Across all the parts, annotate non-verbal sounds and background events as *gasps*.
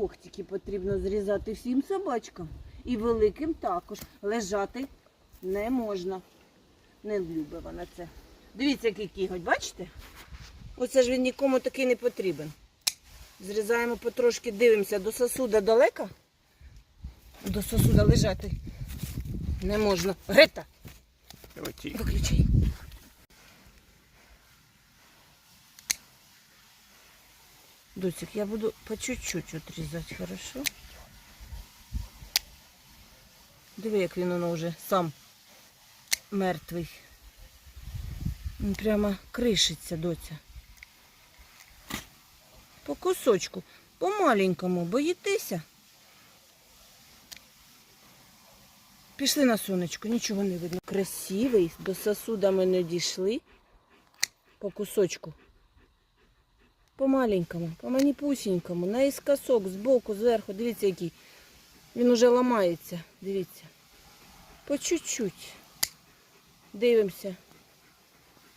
когтики потрібно зрізати всім собачкам. І великим також. Лежати не можна. Не любить вона це. Дивіться, який кіготь, бачите? Оце ж він нікому такий не потрібен. Зрізаємо потрошки, дивимося, до сосуда далеко. До сосуда лежати не можна. Грета, Давайте. Досик, я буду по чуть-чуть отрізати, хорошо? Диви, як він воно вже сам мертвий. Він прямо кришиться, доця. По кусочку, по маленькому, боїтеся? Пішли на сонечко, нічого не видно. Красивий, до сосуда ми не дійшли. По кусочку. По маленькому, по маніпусінькому, наіскосок, збоку, зверху. Дивіться, який. Він уже ламається. Дивіться. По чуть-чуть. Дивимося.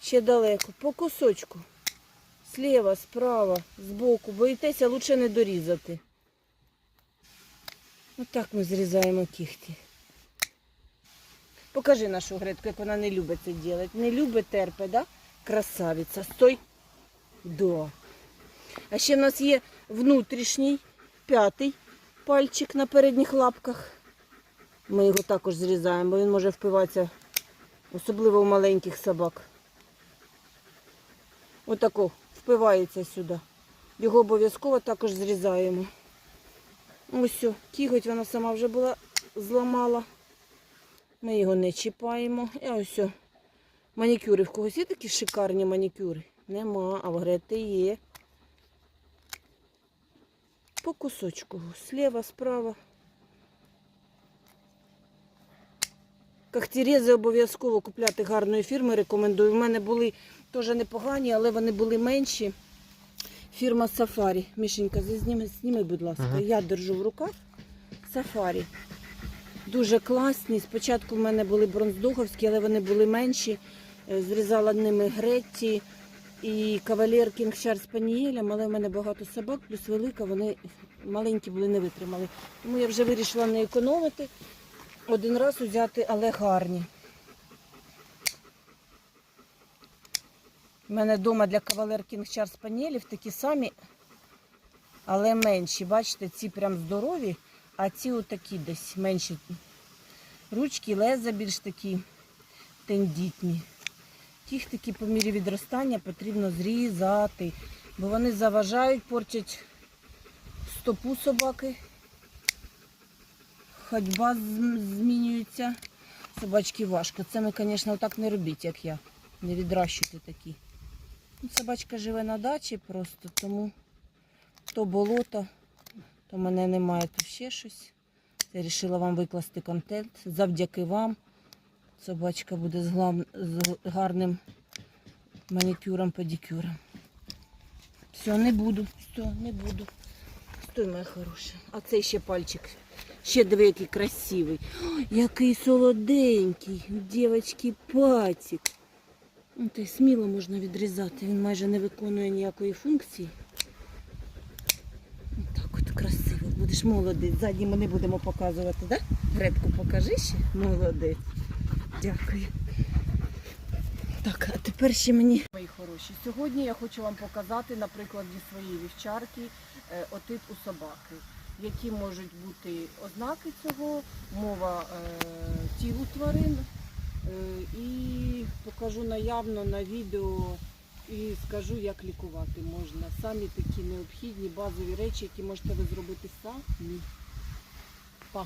Ще далеко. По кусочку. Сліва, справа, збоку. Боїтеся, лучше не дорізати. Отак ми зрізаємо кіхті. Покажи нашу Гретку, як вона не любить це робити. Не любить терпе, да? Красавиця. Стой. Да. А ще в нас є внутрішній, п'ятий пальчик на передніх лапках. Ми його також зрізаємо, бо він може впиватися, особливо у маленьких собак. Отако впивається сюди. Його обов'язково також зрізаємо. Ось, о, кіготь вона сама вже була зламала. Ми його не чіпаємо. І ось о, манікюри. В когось є такі шикарні манікюри? Нема, а в Грети є. По кусочку. Слева, справа. Кахтірези обов'язково купляти гарної фірми, рекомендую. У мене були теж непогані, але вони були менші. Фірма Сафарі. Мішенька, зніми, зніми, будь ласка. Ага. Я держу в руках Сафарі. Дуже класні. Спочатку в мене були бронздуховські, але вони були менші. Е, Зрізала ними Гретті і кавалер Кінгшар Спанієлем, але в мене багато собак, плюс велика, вони маленькі були, не витримали. Тому я вже вирішила не економити. Один раз взяти, але гарні. У мене вдома для кавалер Кінгчар Спаніелів такі самі, але менші. Бачите, ці прям здорові, а ці отакі десь менші. Ручки, леза більш такі тендітні. Тих такі по мірі відростання потрібно зрізати, бо вони заважають, портять стопу собаки. Ходьба змінюється. Собачки важко. Це ми, звісно, так не робіть, як я. Не відращуйте такі. Ну, Собачка живе на дачі просто, тому то болото, то мене немає, то ще щось. Я вирішила вам викласти контент. Завдяки вам. Собачка буде з, глав... з гарним манікюром, педикюром. Все, не буду, все, не буду. Стой, моя хороша. А цей ще пальчик. Ще диви, який красивий. Ой, *gasps* який солоденький. Дівочки, патик. Ну, й сміло можна відрізати. Він майже не виконує ніякої функції. Так от красиво. Будеш молодець. Ззаді ми не будемо показувати, так? Да? Гретку покажи ще. Молодець. Дякую. Так, а тепер ще мені. Мої хороші. Сьогодні я хочу вам показати на прикладі своєї вівчарки е, отит у собаки. Які можуть бути ознаки цього, мова е, тілу тварин. Е, і покажу наявно на відео і скажу, як лікувати можна. Самі такі необхідні базові речі, які можете ви зробити самі. Па.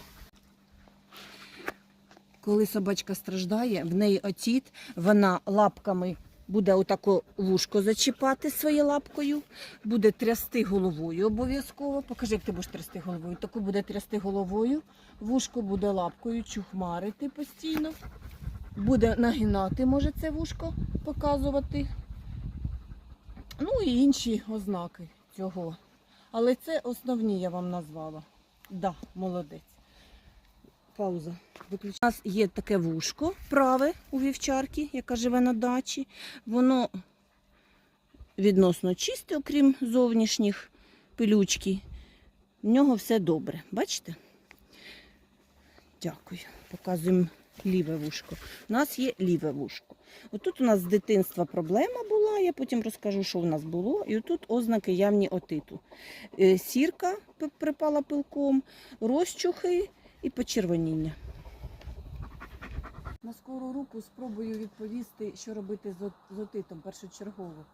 Коли собачка страждає, в неї отіт, вона лапками буде отако вушко зачіпати своєю лапкою, буде трясти головою обов'язково. Покажи, як ти будеш трясти головою. Таку буде трясти головою, вушко буде лапкою чухмарити постійно. Буде нагинати, може це вушко показувати. Ну і інші ознаки цього. Але це основні я вам назвала. Да, молодець. Пауза. У нас є таке вушко праве у вівчарки, яка живе на дачі. Воно відносно чисте, окрім зовнішніх пилючки. В нього все добре. Бачите? Дякую. Показуємо ліве вушко. У нас є ліве вушко. Отут у нас з дитинства проблема була, я потім розкажу, що в нас було. І отут ознаки явні отиту. Е, Сірка припала пилком, розчухи і почервоніння. На скору руку спробую відповісти, що робити з отитом першочергово.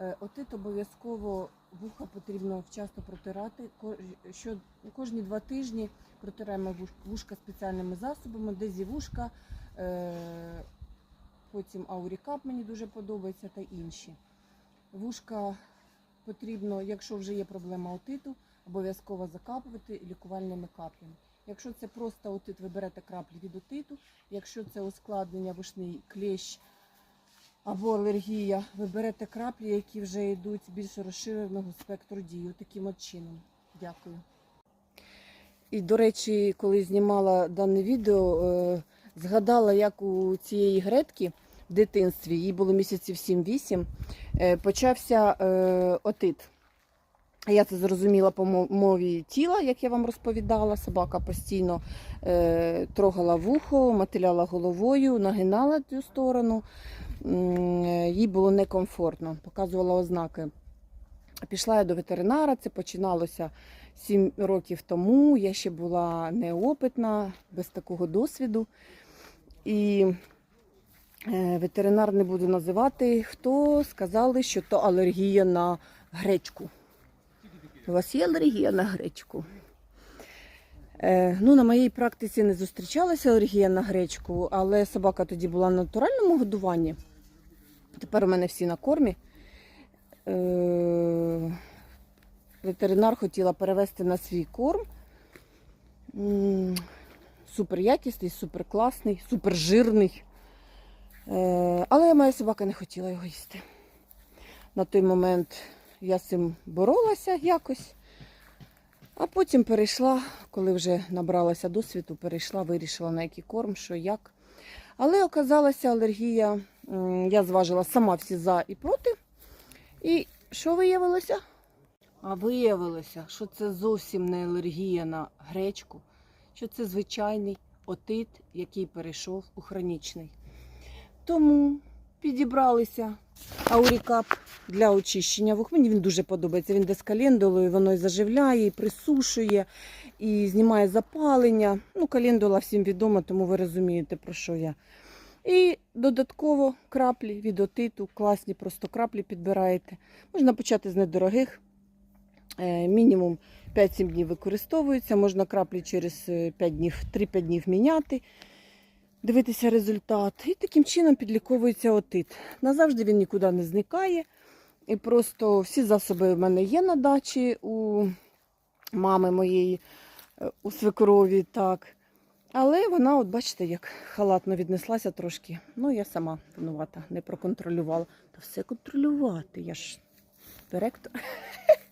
Е, Отит обов'язково вуха потрібно вчасно протирати. Що кожні два тижні протираємо вушка спеціальними засобами, дезі вушка, е, потім аурікап мені дуже подобається та інші. Вушка потрібно, якщо вже є проблема отиту, обов'язково закапувати лікувальними каплями. Якщо це просто отит, ви берете краплі від отиту. Якщо це ускладнення вишний клещ або алергія, ви берете краплі, які вже йдуть більш розширеного спектру дії. Таким от чином. Дякую. І, до речі, коли знімала дане відео, е, згадала, як у цієї гретки в дитинстві, їй було місяців 7-8, е, почався е, отит. Я це зрозуміла по мові тіла, як я вам розповідала. Собака постійно е, трогала вухо, мотиляла головою, нагинала цю сторону. Е, Їй було некомфортно, показувала ознаки. Пішла я до ветеринара, це починалося 7 років тому. Я ще була неопитна, без такого досвіду. І е, ветеринар не буду називати, хто сказали, що то алергія на гречку. У вас є алергія на гречку? Е, ну, на моїй практиці не зустрічалася алергія на гречку, але собака тоді була на натуральному годуванні. Тепер у мене всі на кормі. Е, ветеринар хотіла перевести на свій корм. Супер якісний, супер класний, супер жирний. Е, але моя собака не хотіла його їсти. На той момент я з цим боролася якось. А потім перейшла, коли вже набралася досвіду, перейшла, вирішила на який корм, що як. Але оказалася алергія. Я зважила сама всі за і проти. І що виявилося? А виявилося, що це зовсім не алергія на гречку, що це звичайний отит, який перейшов у хронічний. Тому підібралися аурікап для очищення вух. Мені він дуже подобається. Він йде календулою, воно і заживляє, і присушує, і знімає запалення. Ну, календула всім відома, тому ви розумієте, про що я. І додатково краплі від отиту, класні просто краплі підбираєте. Можна почати з недорогих. Е, Мінімум 5-7 днів використовуються. Можна краплі через е, 5 днів, 3-5 днів міняти, дивитися результат. І таким чином підліковується отит. Назавжди він нікуди не зникає. І просто всі засоби в мене є на дачі у мами моєї, е, у свекрові. так. Але вона, от бачите, як халатно віднеслася трошки. Ну, я сама винувата, не проконтролювала. Та все контролювати, я ж директор. *laughs*